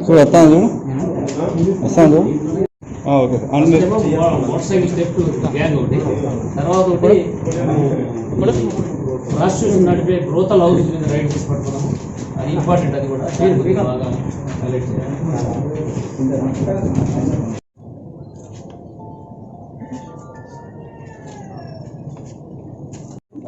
చూడు వస్తాను. చూడు వస్తాను. చూడు okay. Motorcycle step gang ఒకటి తర్వాత ఒకటి నడిపే బ్రోతల్ హౌస్ మీద రైడ్ చేసి అది ఇంపార్టెంట్ అది కూడా. బాగా హైలైట్ చేయాలి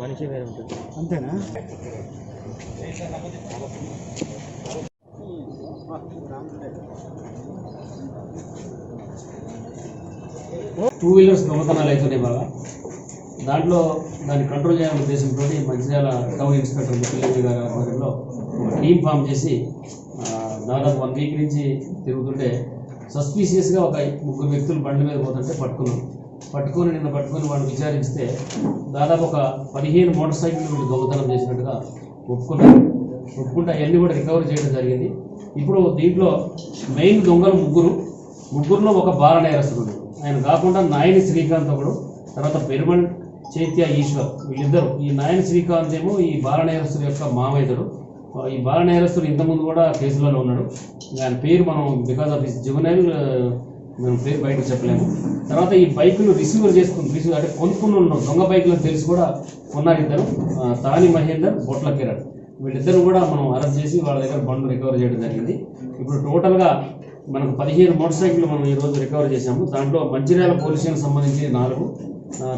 మనిషి వేరే ఉంటుంది. అంతేనా టూ వీలర్స్ దొంగతనాలు అవుతున్నాయి బాగా దాంట్లో దాన్ని కంట్రోల్ చేయాలనే ఉద్దేశంతో మంచిర్యాల టౌన్ ఇన్స్పెక్టర్ ముఖ్యమంత్రి గారి ఆధ్వర్యంలో ఒక టీం ఫామ్ చేసి దాదాపు వన్ వీక్ నుంచి తిరుగుతుంటే సస్పీషియస్గా ఒక ముగ్గురు వ్యక్తులు బండి మీద పోతుంటే పట్టుకున్నాం పట్టుకొని నిన్న పట్టుకొని వాడు విచారిస్తే దాదాపు ఒక పదిహేను మోటార్ సైకిల్ వీళ్ళు దొంగతనం చేసినట్టుగా ఒప్పుకున్నారు ఒప్పుకుంటే అవన్నీ కూడా రికవర్ చేయడం జరిగింది. ఇప్పుడు దీంట్లో మెయిన్ దొంగలు ముగ్గురు. ముగ్గురులో ఒక బాల నేరస్తుడు. ఆయన కాకుండా నాయని శ్రీకాంత్ ఒకడు తర్వాత పెరుమల్ చైత్య ఈశ్వర్ వీళ్ళిద్దరు. ఈ నాయని శ్రీకాంత్ ఏమో ఈ బాల నేరస్తుడు యొక్క మామయ్యుడు ఈ బాల నేరస్తుడు ఇంతకుముందు కూడా కేసులలో ఉన్నాడు. ఆయన పేరు మనం బికాస్ ఆఫ్ హిస్ జువనైల్ మనం పేరు బయట చెప్పలేము. తర్వాత ఈ బైకులు రిసీవర్ చేసుకుని రిసీవ్ అంటే కొనుక్కుని ఉన్న దొంగ బైకులను తెలిసి కూడా కొన్నారు ఇద్దరు. తాని మహేందర్ బొట్ల కిరణ్. వీళ్ళిద్దరు కూడా మనం అరెస్ట్ చేసి వాళ్ళ దగ్గర బండ్లు రికవర్ చేయడం జరిగింది. ఇప్పుడు టోటల్గా మనకు పదిహేను మోటార్ సైకిల్ మనం ఈరోజు రికవర్ చేశాము. దాంట్లో మంచిర్యాల పోలీసులకు సంబంధించి నాలుగు.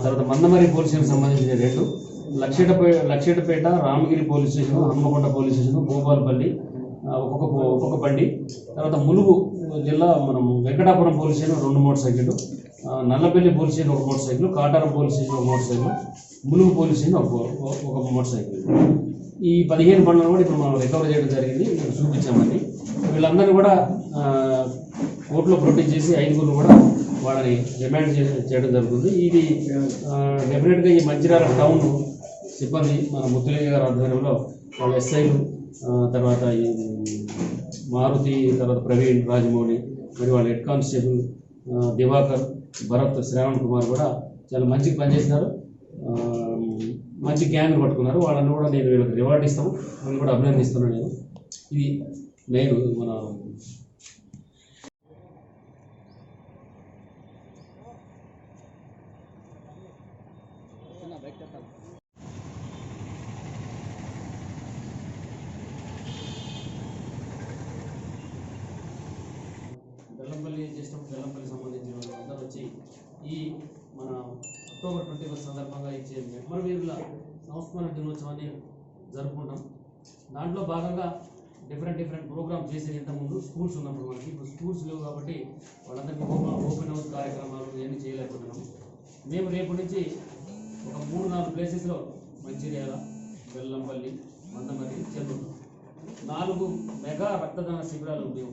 తర్వాత మందమరి పోలీసులకు సంబంధించిన రెండు. లక్షేటపే Luxettipet Ramagiri police station Hanamkonda police station Bhupalpally ఒక్కొక్క ఒక్కొక్క బండి. తర్వాత ములుగు జిల్లా మనం వెంకటాపురం పోలీస్ స్టేషన్ రెండు మోటార్ సైకిళ్ళు. నల్లపల్లి పోలీస్ స్టేషన్ ఒక motorcycle Kataram police station ఒక motorcycle Mulugu police station ఒక ఒక- మోటార్ సైకిల్ ఈ పదిహేను బండ్లను కూడా ఇప్పుడు మనం రికవర్ చేయడం జరిగింది. మేము చూపించామండి. వీళ్ళందరినీ కూడా కోర్టులో ప్రొటెక్ట్ చేసి ఐదుగురు కూడా వాళ్ళని రిమాండ్ చే- చేయడం జరుగుతుంది. ఇది డెఫినెట్గా ఈ మంచిర్యాల టౌన్ సిబ్బంది మన ముత్తులయ్య గారి ఆధ్వర్యంలో వాళ్ళ ఎస్ఐలు తర్వాత ఈ మారుతి తర్వాత ప్రవీణ్ రాజమౌళి మరి వాళ్ళ హెడ్ కానిస్టేబుల్ దివాకర్ భరత్ శ్రావణ్ కుమార్ కూడా చాలా మంచిగా పనిచేసినారు మంచి గ్యాంగ్ పట్టుకున్నారు. వాళ్ళని కూడా నేను వీళ్ళకి రివార్డ్ ఇస్తాము వాళ్ళని కూడా అభినందిస్తున్నాను నేను. ఇది మెయిన్ మన బెల్లంపల్లి చేసినప్పుడు బెల్లంపల్లి సంబంధించిన వాళ్ళందరూ వచ్చి ఈ మన అక్టోబర్ ట్వంటీ ఫస్ట్ సందర్భంగా ఇచ్చే నెమ్మర్ సంస్మరణ దినోత్సవాన్ని జరుపుకుంటాం. దాంట్లో భాగంగా డిఫరెంట్ డిఫరెంట్ ప్రోగ్రామ్స్ చేసేది ఇంతకుముందు స్కూల్స్ ఉన్నప్పుడు మనకి. ఇప్పుడు స్కూల్స్ లేవు కాబట్టి వాళ్ళందరికీ ఓపెన్ ఓపెన్ హౌస్ కార్యక్రమాలు ఇవన్నీ చేయలేకపోతున్నాం. మేము రేపు నుంచి ఒక మూడు నాలుగు ప్లేసెస్లో మంచిర్యాల బెల్లంపల్లి మందమరి చెన్నూరు నాలుగు మెగా రక్తదాన శిబిరాలు మేము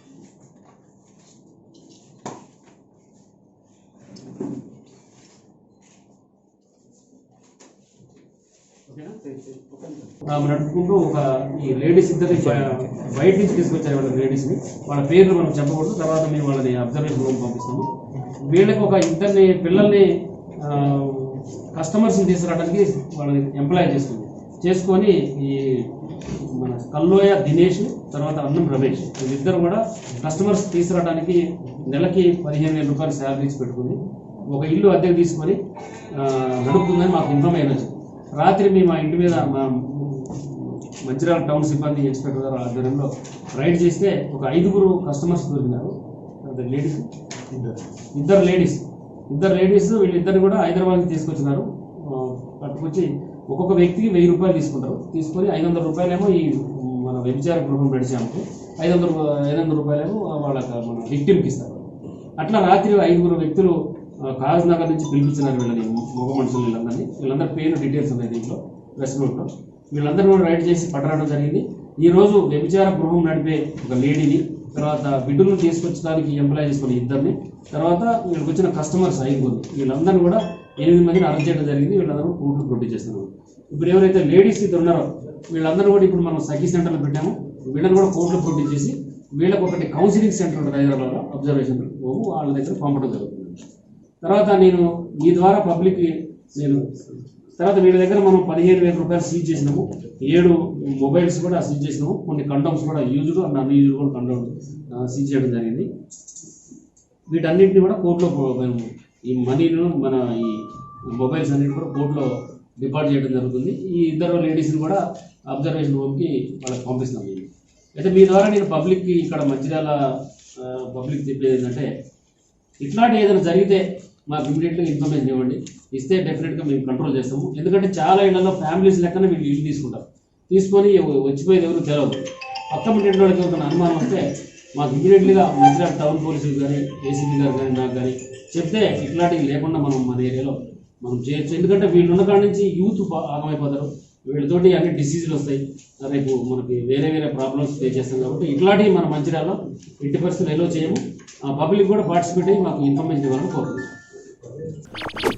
నడుపుకుంటూ ఒక ఈ లేడీస్ ఇద్దరిని బయట నుంచి తీసుకొచ్చారు వాళ్ళ లేడీస్ని వాళ్ళ పేర్లు మనం చెప్పకూడదు. తర్వాత మేము వాళ్ళని అబ్జర్వేషన్ రూమ్ పంపిస్తాము. వీళ్ళకి ఒక ఇద్దరిని పిల్లల్ని కస్టమర్స్ని తీసుకురావడానికి వాళ్ళని ఎంప్లాయ్ చేసుకుంది చేసుకొని ఈ మన కల్లోయ దినేష్ తర్వాత అన్నం రమేష్ వీళ్ళిద్దరు కూడా కస్టమర్స్ తీసుకురావడానికి నెలకి పదిహేను వేల రూపాయలు శాలరీస్ పెట్టుకుని ఒక ఇల్లు అద్దెకు తీసుకొని నడుపుతుందని మాకు ఇన్ఫర్మేషన్ వచ్చింది రాత్రి మేము మా ఇంటి మీద మా మంచిర్యాల టౌన్ సిబ్బంది ఇన్స్పెక్టర్ గారు ఆధ్వర్యంలో రైడ్ చేస్తే ఒక ఐదుగురు కస్టమర్స్ దొరికినారు. లేడీస్? ఇద్దరు. లేడీస్. ఇద్దరు లేడీస్ వీళ్ళిద్దరిని కూడా హైదరాబాద్కి తీసుకొచ్చినారు. పట్టుకొచ్చి ఒక్కొక్క వ్యక్తికి వెయ్యి రూపాయలు తీసుకుంటారు. తీసుకొని ఐదు వందల రూపాయలేమో ఈ మన వ్యభిచార గృహం నడిచాము ఐదు వందల ఐదు వందల రూపాయలేమో వాళ్ళకి మన విక్టిమ్కి ఇస్తారు. అట్లా రాత్రి ఐదుగురు వ్యక్తులు కాగజ్ నగర్ నుంచి పిలిపించినారు వీళ్ళని మగ మనుషులు వీళ్ళందరినీ. వీళ్ళందరి పేరు డీటెయిల్స్ ఉన్నాయి దీంట్లో ప్రెస్ నోట్లో వీళ్ళందరూ కూడా రైడ్ చేసి పట్టరాడం జరిగింది. ఈరోజు వ్యభిచార గృహం నడిపే ఒక లేడీని తర్వాత బిడ్డలను తీసుకొచ్చడానికి ఎంప్లాయ్ చేసుకుని ఇద్దరిని తర్వాత వీళ్ళకి వచ్చిన కస్టమర్స్ ఐదుగురు వీళ్ళందరూ కూడా ఎనిమిది మందిని అరెస్ట్ చేయడం జరిగింది. వీళ్ళందరూ కోర్టులు ప్రొడ్యూస్ చేస్తున్నారు. ఇప్పుడు ఎవరైతే లేడీస్ ఇద్దరు ఉన్నారో వీళ్ళందరూ కూడా ఇప్పుడు మనం సఖీ సెంటర్లో పెట్టాము. వీళ్ళని కూడా కోర్టులో ప్రొడ్యూస్ చేసి వీళ్ళకి ఒకటి కౌన్సిలింగ్ సెంటర్ ఉంటుంది హైదరాబాద్లో. అబ్జర్వేషన్ వాళ్ళ దగ్గర పంపడం జరుగుతుంది. తర్వాత నేను మీ ద్వారా పబ్లిక్ నేను తర్వాత వీళ్ళ దగ్గర మనం పదిహేను వేల రూపాయలు సీజ్ చేసినాము. ఏడు మొబైల్స్ కూడా సీజ్ చేసినాము. కొన్ని కండమ్స్ కూడా యూజ్డ్ అండ్ అన్ యూజ్డ్ కూడా కండమ్ సీజ్ చేయడం జరిగింది. వీటన్నింటినీ కూడా కోర్టులో మేము ఈ మనీను మన ఈ మొబైల్స్ అన్నిటి కూడా కోర్టులో డిపాజిట్ చేయడం జరుగుతుంది. ఈ ఇద్దరు లేడీస్ని కూడా అబ్జర్వేషన్ హోమ్కి వాళ్ళకి పంపిస్తాం మేము. అయితే మీ ద్వారా నేను పబ్లిక్కి ఇక్కడ మంచిర్యాల పబ్లిక్ చెప్పేది ఏంటంటే ఇట్లాంటి ఏదైనా జరిగితే మాకు ఇమీడియట్గా ఇన్ఫర్మేషన్ ఇవ్వండి. ఇస్తే డెఫినెట్గా మేము కంట్రోల్ చేస్తాము. ఎందుకంటే చాలా ఇళ్ళలో ఫ్యామిలీస్ లెక్కన వీళ్ళు ఇల్లు తీసుకుంటారు. తీసుకొని వచ్చిపోయేది ఎవరు తెలియదు పక్క ఇంటి వాళ్ళకి ఎవరికైనా అనుమానం వస్తే మాకు ఇమీడియట్లీగా మంచిర్యాల టౌన్ పోలీసులు కానీ ఏసీపీ గారు కానీ నాకు కానీ చెప్తే ఇట్లాంటివి లేకుండా మనం మన ఏరియాలో మనం చేయొచ్చు. ఎందుకంటే వీళ్ళు ఉన్న కాడి నుంచి యూత్ ఆగమైపోతారు. వీళ్ళతోటి అన్ని డిసీజులు వస్తాయి. రేపు మనకి వేరే వేరే ప్రాబ్లమ్స్ ఫేస్ చేస్తాం కాబట్టి ఇట్లాంటివి మన మంచిర్యాలలో ఎట్టి పరిస్థితులు ఎలో చేయము. పబ్లిక్ కూడా పార్టిసిపేట్ అయ్యి మాకు ఇన్ఫర్మేషన్ ఇవ్వాలని కోరుతున్నాం Thank you.